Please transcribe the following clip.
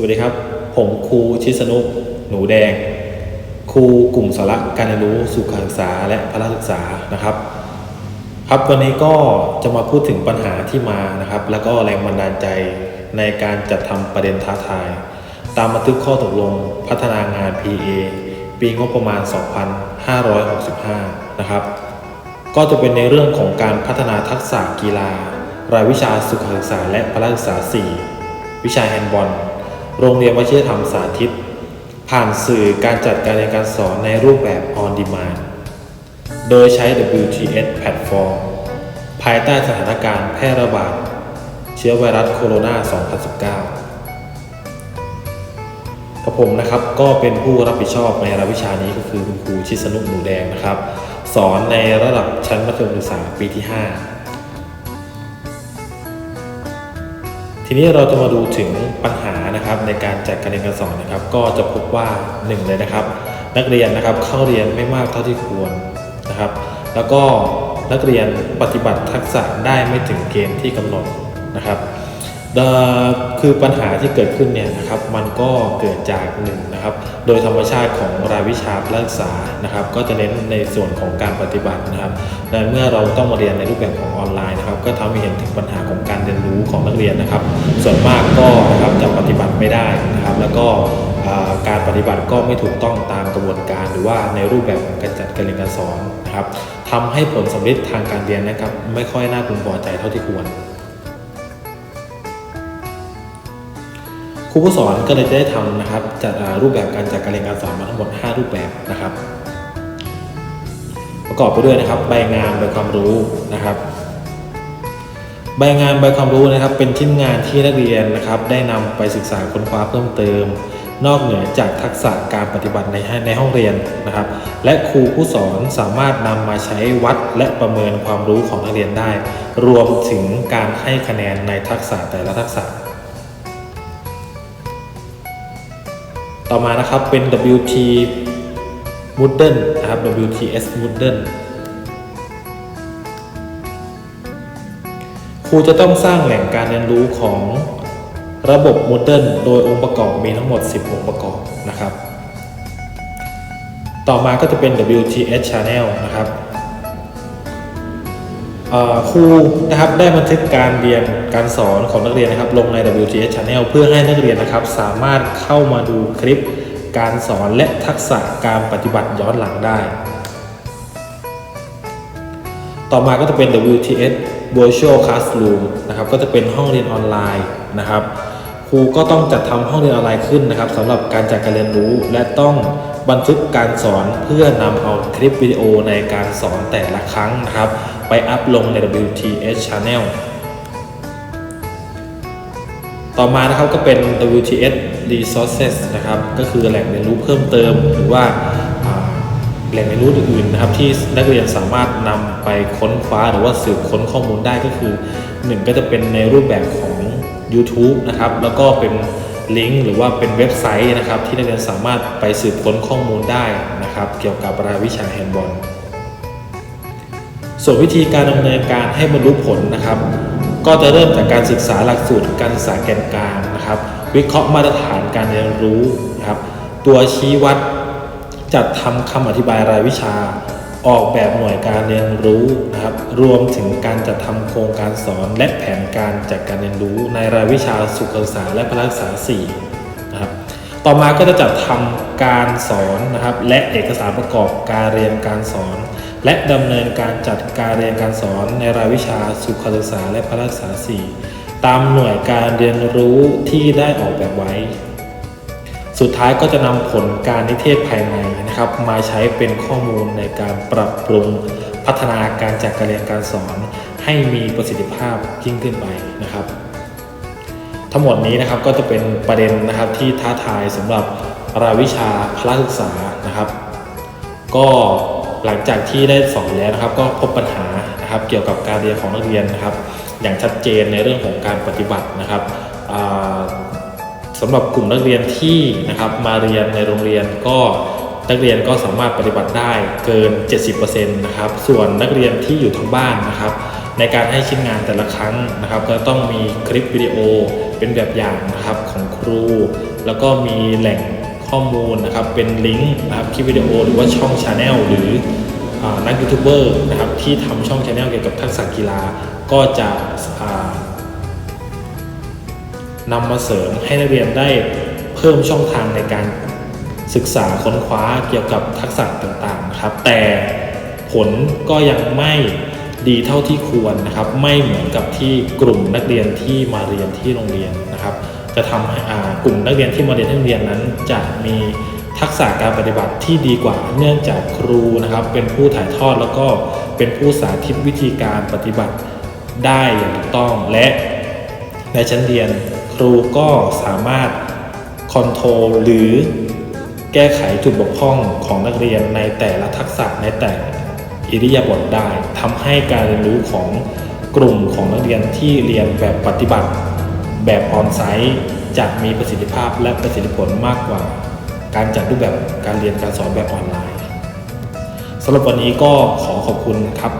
สวัสดีครับ ผมครูชิสนุ หนูแดง ครูกลุ่มสาระการเรียนรู้สุขศึกษาและพละศึกษานะครับ ครับวันนี้ก็จะมาพูดถึงปัญหาที่มานะครับ แล้วก็แรงบันดาลใจในการจัดทำประเด็นท้าทาย ตามบันทึกข้อตกลงพัฒนางาน PA ปีงบประมาณ 2565 นะครับ ก็จะเป็นในเรื่องของการพัฒนาทักษะกีฬา รายวิชาสุขศึกษาและพละศึกษา 4 วิชาแฮนด์บอล โรงเรียนวชิรธรรมสาธิต ผ่านสื่อการจัดการเรียนการสอนในรูปแบบ on demand โดยใช้ WTS แพลตฟอร์มภายใต้สถานการณ์แพร่ระบาดเชื้อไวรัสโคโรนา 2019กับผมนะครับก็เป็นผู้รับผิดชอบในรายวิชานี้ก็คือคุณครูชิสนุหนูแดงนะครับ สอนในระดับชั้นมัธยมศึกษาปีที่ 5 ทีนี้เราจะมาดูถึงปัญหานะครับในการจัดการเรียนการสอนนะครับ ก็จะพบว่าหนึ่งเลยนะครับ นักเรียนนะครับเข้าเรียนไม่มากเท่าที่ควรนะครับ แล้วก็นักเรียนปฏิบัติทักษะได้ไม่ถึงเกณฑ์ที่กำหนดนะครับ คือปัญหาที่เกิดขึ้นเนี่ยนะครับมันก็เกิดจากหนึ่งนะครับโดยธรรมชาติของรายวิชาพละศึกษานะครับ ก็จะเน้นในส่วนของการปฏิบัตินะครับและเมื่อเราต้องมาเรียนในรูปแบบของออนไลน์นะครับ ก็ทำให้เห็นถึงปัญหาของการเรียนรู้ของนักเรียนนะครับ ส่วนมากก็นะครับจะปฏิบัติไม่ได้นะครับ แล้วก็การปฏิบัติก็ไม่ถูกต้องตามกระบวนการ หรือว่าในรูปแบบของการจัดการเรียนการสอนนะครับทำให้ผลสำเร็จทางการเรียนนะครับ ไม่ค่อยน่าพึงพอใจเท่าที่ควร ครูผู้สอนก็เลยจะได้ทำนะครับจัดรูปแบบการจัดการเรียนการสอนมาทั้งหมด 5 รูปแบบนะครับ ประกอบไปด้วยนะครับ ใบงานใบความรู้นะครับ ใบงานใบความรู้นะครับ เป็นชิ้นงานที่นักเรียนนะครับ ได้นำไปศึกษาค้นคว้าเพิ่มเติม นอกเหนือจากทักษะการปฏิบัติในในห้องเรียนนะครับ และครูผู้สอนสามารถนำมาใช้วัดและประเมินความรู้ของนักเรียนได้ รวมถึงการให้คะแนนในทักษะแต่ละทักษะ ต่อมานะครับเป็น WT Moodle นะครับ WTS Moodle ครูจะต้องสร้างแหล่งการเรียนรู้ของระบบ Moodle โดยองค์ประกอบมีทั้งหมด 10 องค์ประกอบนะครับ ต่อมาก็จะเป็น WTS Channel นะครับ ครูนะครับได้บันทึกการเรียนการสอนของนักเรียนนะครับลงใน WTS Channel เพื่อให้นักเรียนนะครับสามารถเข้ามาดูคลิปการสอนและทักษะการปฏิบัติย้อนหลังได้ ต่อมาก็จะเป็น WTS Virtual Classroom นะครับก็จะเป็นห้องเรียนออนไลน์นะครับครูก็ต้องจัดทำห้องเรียนออนไลน์ขึ้นนะครับสำหรับการจัดการเรียนรู้ และต้องบันทึกการสอนเพื่อนำเอา คลิปวิดีโอในการสอนแต่ละครั้งนะครับ ไปอัพลงใน WTS Channel ต่อมานะครับก็เป็น WTS Resources นะครับ ก็คือแหล่งเรียนรู้เพิ่มเติม หรือว่าแหล่งเรียนรู้อื่นๆนะครับ ที่นักเรียนสามารถนำไปค้นคว้าหรือว่าสืบค้นข้อมูลได้ก็คือ 1 ก็จะเป็นในรูปแบบของ YouTube นะครับ แล้วก็เป็น ลิงก์หรือว่าเป็นเว็บไซต์นะครับ ที่นักเรียนสามารถไปสืบค้นข้อมูลได้นะครับ เกี่ยวกับรายวิชาแฮนด์บอลส่วนวิธีการดำเนินการให้บรรลุผลนะครับ ก็จะเริ่มจากการศึกษาหลักสูตรการศึกษาแกนกลางนะครับ วิเคราะห์มาตรฐานการเรียนรู้นะครับ ตัวชี้วัดจัดทำคำอธิบายรายวิชา ออกแบบหน่วยการเรียนรู้นะครับ รวมถึงการจัดทำโครงการสอนและแผนการจัดการเรียนรู้ในรายวิชาสุขศึกษาและพละศึกษา4นะครับ ต่อมาก็จะจัดทำการสอนนะครับ และเอกสารประกอบการเรียนการสอน และดำเนินการจัดการเรียนการสอนในรายวิชาสุขศึกษาและพละศึกษา4ตามหน่วยการเรียนรู้ที่ได้ออกแบบไว้ สุดท้ายก็จะนำผลการนิเทศภายในนะครับ มาใช้เป็นข้อมูลในการปรับปรุงพัฒนาการจัดการเรียนการสอน ให้มีประสิทธิภาพยิ่งขึ้นไปนะครับ ทั้งหมดนี้นะครับก็จะเป็นประเด็นนะครับที่ท้าทายสำหรับรายวิชาพละศึกษานะครับ ก็หลังจากที่ได้สอนแล้วนะครับ ก็พบปัญหานะครับ เกี่ยวกับการเรียนของนักเรียนนะครับ อย่างชัดเจนในเรื่องของการปฏิบัตินะครับ สำหรับกลุ่มนักเรียนที่นะครับมาเรียนในโรงเรียนก็นักเรียนก็สามารถปฏิบัติได้เกิน 70%นะครับ ส่วนนักเรียนที่อยู่ทางบ้านนะครับ ในการให้ชิ้นงานแต่ละครั้งนะครับ ก็ต้องมีคลิปวิดีโอเป็นแบบอย่างนะครับของครู แล้วก็มีแหล่งข้อมูลนะครับ เป็นลิงก์นะครับคลิปวิดีโอหรือว่าช่องชาแนลหรืออนักยูทูบเบอร์นะครับที่ทำช่องชาแนลเกี่ยวกับทักษะกีฬาก็จะ นำมาเสริมให้นักเรียนได้เพิ่มช่องทางในการศึกษาค้นคว้าเกี่ยวกับทักษะต่างๆครับ แต่ผลก็ยังไม่ดีเท่าที่ควรนะครับ ไม่เหมือนกับที่กลุ่มนักเรียนที่มาเรียนที่โรงเรียนนะครับ จะทำให้กลุ่มนักเรียนที่มาเรียนที่โรงเรียนนั้น จะมีทักษะการปฏิบัติที่ดีกว่าเนื่องจากครูนะครับ เป็นผู้ถ่ายทอดแล้วก็เป็นผู้สาธิตวิธีการปฏิบัติได้อย่างถูกต้องและในชั้นเรียน ครูก็สามารถคอนโทรลหรือแก้ไขจุดบกพร่องของนักเรียนในแต่ละทักษะในแต่อิริยาบถได้ทำให้การเรียนรู้ของกลุ่มของนักเรียนที่เรียนแบบปฏิบัติ แบบออนไซต์จะมีประสิทธิภาพและประสิทธิผลมากกว่า การจัดรูปแบบการเรียนการสอนแบบออนไลน์สำหรับวันนี้ก็ขอขอบคุณครับ